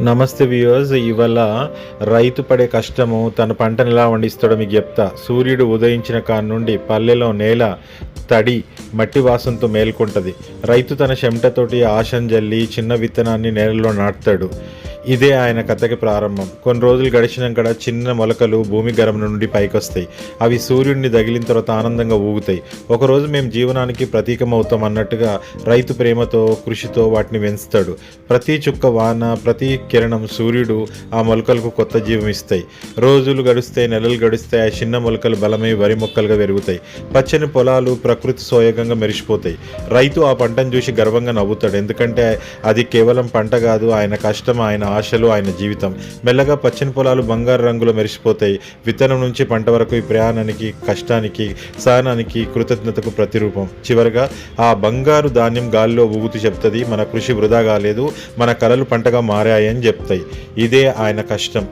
నమస్తే వ్యూవర్స్ ఇవాళ రైతు పడే కష్టము తన పంటను ఎలా పండిస్తాడో మీకు చెప్తా. సూర్యుడు ఉదయించిన కాడి నుండి పల్లెలో నేల తడి మట్టి వాసనతో మేల్కొంటది. రైతు తన చెమటతోటి ఆశం జల్లి చిన్న విత్తనాన్ని నేలలో నాటుతాడు. ఇదే ఆయన కథకి ప్రారంభం. కొన్ని రోజులు గడిచినాక చిన్న మొలకలు భూమి గరం నుండి పైకొస్తాయి. అవి సూర్యుడిని తగిలిన తర్వాత ఆనందంగా ఊగుతాయి. ఒకరోజు మేము జీవనానికి ప్రతీకమవుతాం అన్నట్టుగా రైతు ప్రేమతో కృషితో వాటిని పెంచుతాడు. ప్రతి చుక్క వాన ప్రతి కిరణం సూర్యుడు ఆ మొలకలకు కొత్త జీవం ఇస్తాయి. రోజులు గడుస్తాయి నెలలు గడుస్తాయి ఆ చిన్న మొలకలు బలమై వరి మొక్కలుగా పెరుగుతాయి. పచ్చని పొలాలు ప్రకృతి సోయగంగా మెరిసిపోతాయి. రైతు ఆ పంటను చూసి గర్వంగా నవ్వుతాడు. ఎందుకంటే అది కేవలం పంట కాదు ఆయన కష్టం ఆయన ఆశలు ఆయన జీవితం. మెల్లగా పచ్చని పొలాలు బంగారు రంగులో మెరిసిపోతాయి. విత్తనం నుంచి పంట వరకు ఈ ప్రయాణానికి కష్టానికి సహనానికి కృతజ్ఞతకు ప్రతిరూపం. చివరగా ఆ బంగారు ధాన్యం గాలిలో ఊగుతూ చెప్తుంది మన కృషి వృధా కాలేదు మన కలలు పంటగా మారాయని చెప్తాయి. ఇదే ఆయన కష్టం.